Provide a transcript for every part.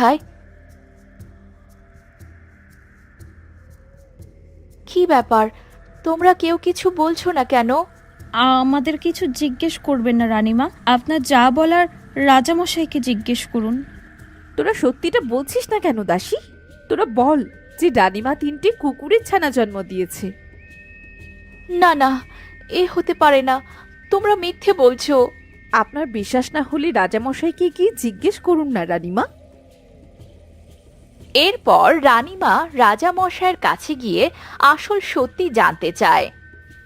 কোথায়? কি ব্যাপার? তোমরা কেউ কিছু বলছো না কেন? আমাদের কিছু জিজ্ঞেস করবেন না রানীমা। আপনার যা বলার রাজামশাইকে জিজ্ঞেস করুন। তোরা সত্যিটা বলছিস না কেন দাসী? তোরা বল যে রানীমা তিনটে কুকুরের ছানা জন্ম দিয়েছে। না না এ হতে পারে না। তোমরা মিথ্যে বলছো। আপনার বিশ্বাস না হলে রাজামশাইকে গিয়ে জিজ্ঞেস করুন না রানীমা। এরপর রানীমা রাজা মশাইয়ের কাছে গিয়ে আসল সত্যি জানতে চায়।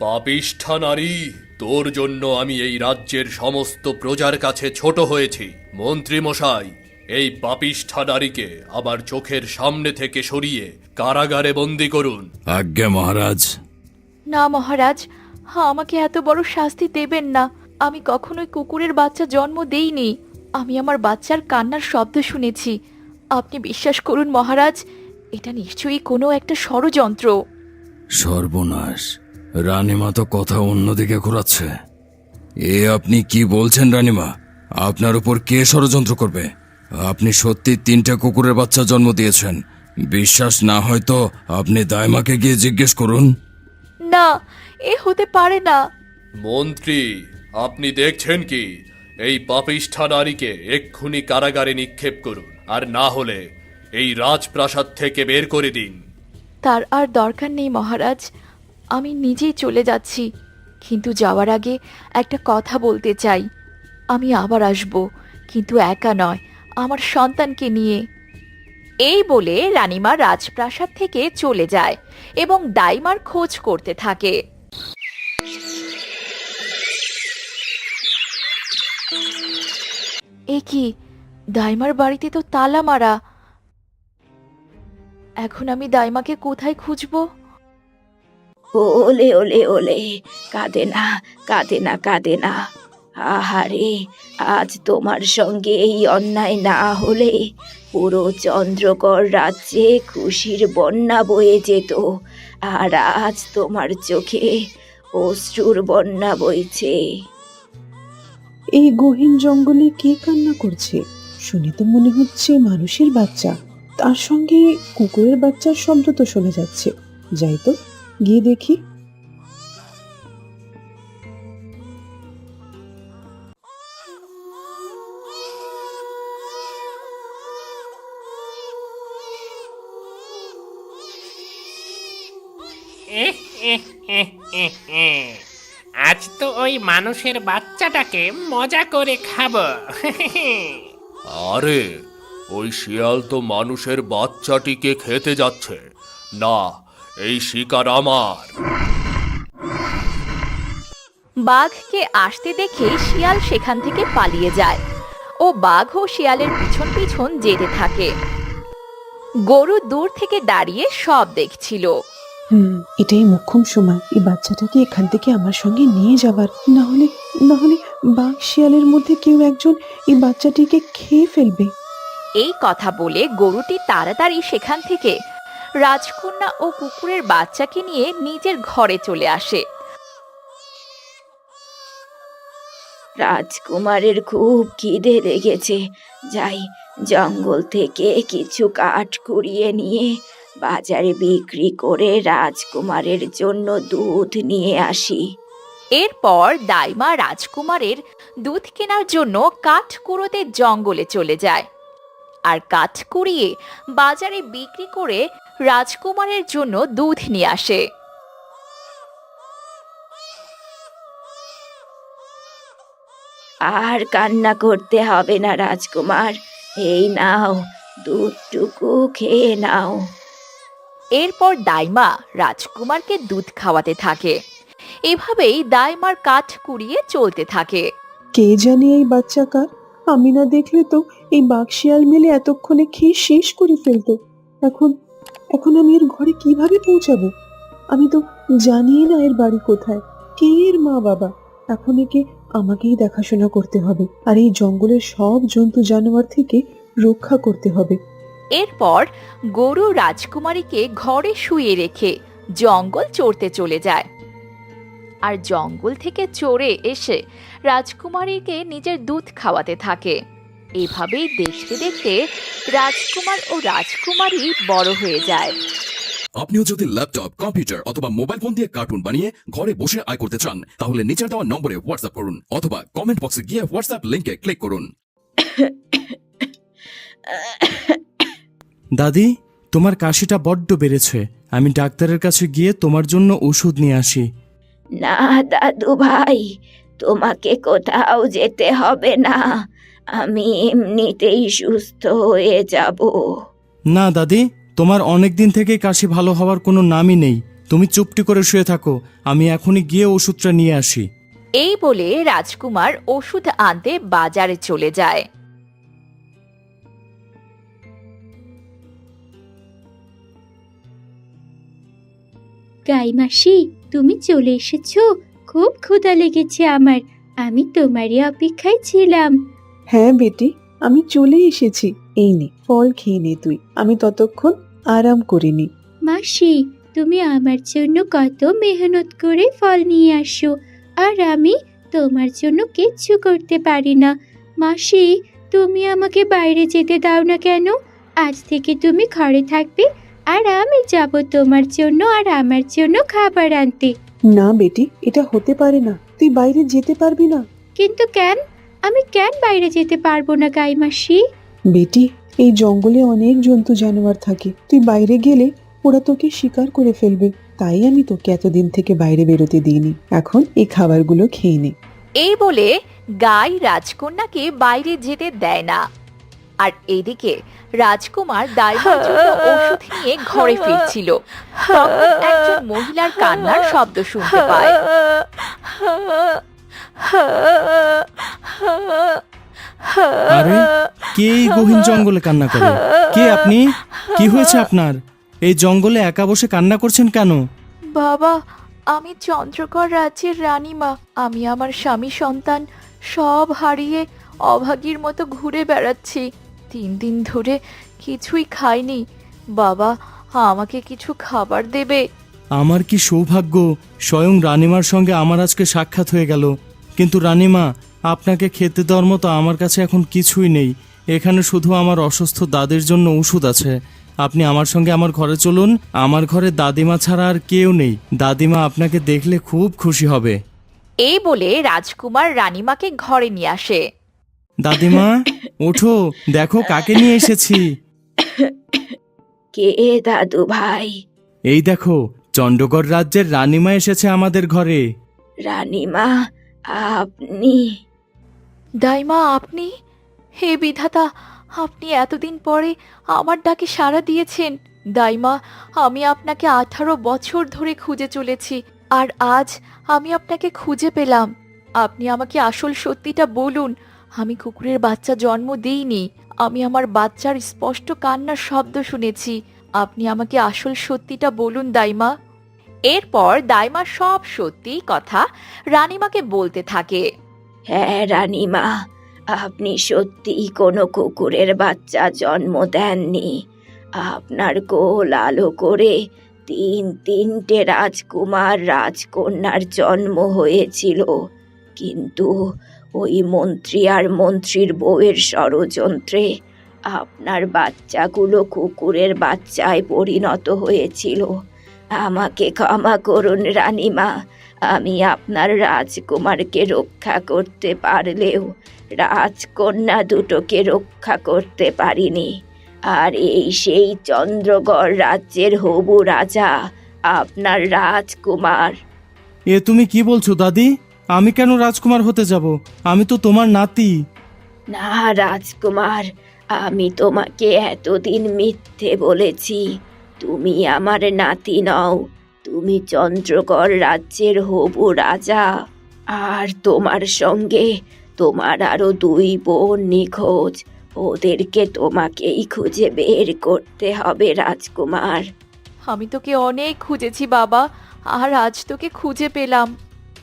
পাপিষ্ঠা নারী তোর জন্য আমি এই রাজ্যের সমস্ত প্রজার কাছে ছোট হয়েছি। মন্ত্রী মশাই এই পাপিষ্ঠা নারীকে আমার চোখের সামনে থেকে সরিয়ে কারাগারে বন্দি করুন। আজ্ঞা মহারাজ। না মহারাজ হ্যাঁ আমাকে এত বড় শাস্তি দেবেন না। আমি কখনোই কুকুরের বাচ্চা জন্ম দেইনি। আমি আমার বাচ্চার কান্নার শব্দ শুনেছি। আপনি বিশ্বাস করুন মহারাজ এটা নিশ্চয়ই কোনো একটা ষড়যন্ত্র। সর্বনাশ। রানীমা তো কথা অন্যদিকে ঘোরাচ্ছে। এ আপনি কি বলছেন রানীমা? আপনার উপর কে ষড়যন্ত্র করবে? আপনি সত্যি তিনটা কুকুরের বাচ্চা জন্ম দিয়েছেন। বিশ্বাস না হয় তো আপনি দায়মাকে গিয়ে জিজ্ঞেস করুন। না এ হতে পারে না। মন্ত্রী আপনি দেখছেন কি? এই পাপিষ্ঠা নারীকে এক্ষুনি কারাগারে নিক্ষেপ করুন। আর না হলে এই রাজপ্রাসাদ থেকে বের করে দিন। তার আর দরকার নেই মহারাজ। আমি নিজেই চলে যাচ্ছি, কিন্তু যাওয়ার আগে একটা কথা বলতে চাই। আমি আবার আসব, কিন্তু একা নয়, আমার সন্তানকে নিয়ে। এই বলে রানীমা রাজপ্রাসাদ থেকে চলে যায় এবং দাইমার খোঁজ করতে থাকে। এ কি? দাইমার বাড়িতে তো তালা মারা। এখন আমি দাইমাকে কোথায় খুঁজবো? ওলে ওলে ওলে কাঁদে না কাঁদে না কাঁদে না। আহারে আজ তোমার সঙ্গে এই অন্যায় না হলে পুরো চন্দ্রকর রাজ্যে খুশির বন্যা বয়ে যেত। আর আজ তোমার চোখে অশ্রুর বন্যা বইছে। এই গহীন জঙ্গলে কে কান্না করছে? শুনে তো মনে হচ্ছে মানুষের বাচ্চা। তার সঙ্গে কুকুরের বাচ্চার শব্দ তো শোনা যাচ্ছে। যাই তো, গিয়ে দেখি। আজ তো ওই মানুষের বাচ্চাটাকে মজা করে খাব। আরে, ওই শিয়াল তো মানুষের বাচ্চাটিকে খেতে যাচ্ছে। না, এই শিকার আমার। বাঘকে আসতে দেখে শিয়াল সেখান থেকে পালিয়ে যায় ও বাঘও শিয়ালের পিছন পিছন যেতে থাকে। গরু দূর থেকে দাঁড়িয়ে সব দেখছিল। হুম এটাই মোক্ষম সময়। এই বাচ্চাটাকে এখান থেকে আমার সঙ্গে নিয়ে যাবার না হলে না হলে বাঘ শিয়ালের মধ্যে কেউ একজন এই বাচ্চাটিকে খেয়ে ফেলবে। এই কথা বলে গরুটি তাড়াতাড়ি সেখান থেকে রাজকন্যা ও কুকুরের বাচ্চাকে নিয়ে নিজের ঘরে চলে আসে। রাজকুমারের খুব খিদে লেগেছে। যাই জঙ্গল থেকে কিছু কাঠ কুড়িয়ে নিয়ে বাজারে বিক্রি করে রাজকুমারের জন্য দুধ নিয়ে আসি। এরপর দাইমা রাজকুমারের দুধ কেনার জন্য কাঠ কুড়োতে জঙ্গলে চলে যায় আর কাঠ কুড়িয়ে বাজারে বিক্রি করে রাজকুমারের জন্য দুধ নিয়ে আসে। আর কান্না করতে হবে না রাজকুমার এই নাও দুধটুকু খেয়ে নাও। এরপর দাইমা রাজকুমারকে দুধ খাওয়াতে থাকে। এভাবেই দাইমার কাঠ কুড়িয়ে চলতে থাকে। কে জানে এই বাচ্চা কার? আমি না দেখলে তো এই বাঘ শিয়াল মিলে এতক্ষণে খেয়ে শেষ করে ফেলতো। এখন এখন আমি এর ঘরে কীভাবে পৌঁছাবো? আমি তো জানি না এর বাড়ি কোথায়। কে এর মা বাবা? এখন একে আমাকেই দেখাশোনা করতে হবে। আর এই জঙ্গলের সব জন্তু জানোয়ার থেকে রক্ষা করতে হবে। এরপর গরু রাজকুমারীকে ঘরে শুয়ে রেখে জঙ্গল চড়তে চলে যায়। আর জঙ্গল থেকে চড়ে এসে রাজকুমারীকে নিজের দুধ খাওয়াতে থাকে। এভাবেই দেখতে দেখতে রাজকুমার ও রাজকুমারী বড় হয়ে যায়। আপনিও যদি ল্যাপটপ কম্পিউটার অথবা মোবাইল ফোন দিয়ে কার্টুন বানিয়ে ঘরে বসে আয় করতে চান তাহলে নিচের দেওয়া নম্বরে হোয়াটসঅ্যাপ করুন অথবা কমেন্ট বক্সে গিয়ে হোয়াটসঅ্যাপ লিংকে ক্লিক করুন। দাদি তোমার কাশিটা বড্ড বেড়েছে। আমি ডাক্তারের কাছে গিয়ে তোমার জন্য ওষুধ নিয়ে আসি। না দাদু ভাই তোমাকে কোথাও যেতে হবে না। আমি এমনিতেই সুস্থ হয়ে যাব। না দাদি তোমার অনেক দিন থেকেই কাশি ভালো হওয়ার কোনো নামই নেই। তুমি চুপটি করে শুয়ে থাকো আমি এখনই গিয়ে ওষুধটা নিয়ে আসি। এই বলে রাজকুমার ওষুধ আনতে বাজারে চলে যায়। গাইমাসি তুমি চলে এসেছ। খুব ক্ষুধা লেগেছে আমার। আমি তোমারই অপেক্ষায় ছিলাম। হ্যাঁ বেটি আমি চলে এসেছি। এই নে ফল খেয়ে নে তুই। আমি ততক্ষণ আরাম করিনি মাসি তুমি আমার জন্য কত মেহনত করে ফল নিয়ে আসো। আর আমি তোমার জন্য কিচ্ছু করতে পারি না। মাসি তুমি আমাকে বাইরে যেতে দাও না কেন? আজ থেকে তুমি ঘরে থাকবে আর আমি যাব তোমার জন্য আর আমার জন্য খাবার আনতে। না বেটি এটা হতে পারে না। তুই বাইরে যেতে পারবি না। কিন্তু কেন? আমি কেন বাইরে যেতে পারব না গাইমাসি? বেটি এই জঙ্গলে অনেক জন্তু জানোয়ার থাকে। তুই বাইরে গেলে ওরা তোকে শিকার করে ফেলবে। তাই আমি তোকে এতদিন থেকে বাইরে বেরোতে দিইনি। এখন এই খাবারগুলো খেয়ে নে। এই বলে গাই রাজকন্যাকে বাইরে যেতে দেয় না। আর এদিকে রাজকুমার দাইমার ওষুধ নিয়ে ঘরে ফিরছিল। তখন একজন মহিলার কান্নার শব্দ শুনতে পায়। আরে কে এই গহীন জঙ্গলে কান্না করে? কে আপনি? কি হয়েছে আপনার? এই জঙ্গলে একা বসে কান্না করছেন কেন? বাবা আমি চন্দ্রকর রাজ্যের রানীমা। আমি আমার স্বামী সন্তান। সব হারিয়ে অভাগীর মতো ঘুরে বেড়াচ্ছি। তিন দিন ধরে কিছুই খাইনি। বাবা আমাকে কিছু খাবার দেবে। আমার কি সৌভাগ্য? স্বয়ং রানিমার সঙ্গে আমার আজকে সাক্ষাৎ হয়ে গেল। কিন্তু রানিমা আপনাকে খেতে দেওয়ার মতো আমার কাছে এখন কিছুই নেই। এখানে শুধু আমার অসুস্থ দাদির জন্য ওষুধ আছে। আপনি আমার সঙ্গে আমার ঘরে চলুন। আমার ঘরে দাদিমা ছাড়া আর কেউ নেই। দাদিমা আপনাকে দেখলে খুব খুশি হবে। এই বলে রাজকুমার রানিমাকে ঘরে নিয়ে আসে। দাদিমা ওঠো দেখো কাকে নিয়ে এসেছি। কে দাদু ভাই? এই দেখো চণ্ডগড় রাজ্যের রানিমা এসেছে আমাদের ঘরে। রানীমা আপনি? দাইমা আপনি? হে বিধাতা আপনি এতদিন পরে আমার ডাকে সাড়া দিয়েছেন। দাইমা আমি আপনাকে আঠারো বছর ধরে খুঁজে চলেছি আর আজ আমি আপনাকে খুঁজে পেলাম। আপনি আমাকে আসল সত্যিটা বলুন আমি কুকুরের বাচ্চা জন্ম দিইনি, আমি আমার বাচ্চার স্পষ্ট কান্নার শব্দ শুনেছি। আপনি আমাকে আসল সত্যিটা বলুন, দাইমা। এরপর দাইমা সব সত্যি কথা রানীমাকে বলতে থাকে। হ্যাঁ রানীমা, আপনি সত্যিই কোনো কুকুরের বাচ্চা জন্ম দেননি। আপনার কোল আলো করে তিন তিনটে রাজকুমার রাজকন্যার জন্ম হয়েছিল। কিন্তু ওই মন্ত্রী আর মন্ত্রীর বউয়ের ষড়যন্ত্রে আপনার বাচ্চাগুলো কুকুরের বাচ্চায় পরিণত হয়েছিল। আমাকে ক্ষমা করুন রানীমা, আমি আপনার রাজকুমারকে রক্ষা করতে পারলেও রাজকন্যা দুটোকে রক্ষা করতে পারিনি। আর এই সেই চন্দ্রগড় রাজ্যের হবু রাজা, আপনার রাজকুমার। এ তুমি কি বলছো দাদি? আমি কেন রাজকুমার হতে যাব? আমি তো তোমার নাতি। না রাজকুমার আমি তোমাকে এতদিন মিথ্যে বলেছি। তুমি আমার নাতি নও তুমি চন্দ্রগড় রাজ্যের হবু রাজা। আর তোমার সঙ্গে তোমার আরও দুই বোন নিখোঁজ ওদেরকে তোমাকেই খুঁজে বের করতে হবে রাজকুমার। আমি তোকে অনেক খুঁজেছি বাবা আর আজ তোকে খুঁজে পেলাম।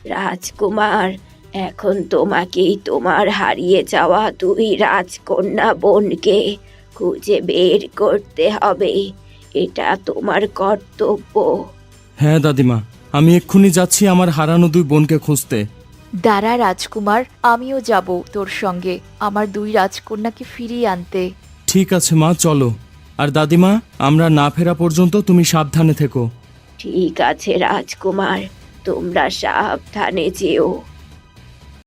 রাজকুমার এখন তোমাকেই তোমার হারিয়ে যাওয়া দুই রাজকন্যা বোনকে খুঁজে বের করতে হবে। এটা তোমার কর্তব্য। হ্যাঁ দাদিমা আমি এক্ষুনি যাচ্ছি আমার হারানো দুই বোনকে খুঁজতে। দাঁড়া রাজকুমার আমিও যাব তোর সঙ্গে আমার দুই রাজকন্যাকে ফিরিয়ে আনতে। ঠিক আছে মা চলো। আর দাদিমা আমরা না ফেরা পর্যন্ত তুমি সাবধানে থেকো। ঠিক আছে রাজকুমার। তোমরা সাবধানে যেও।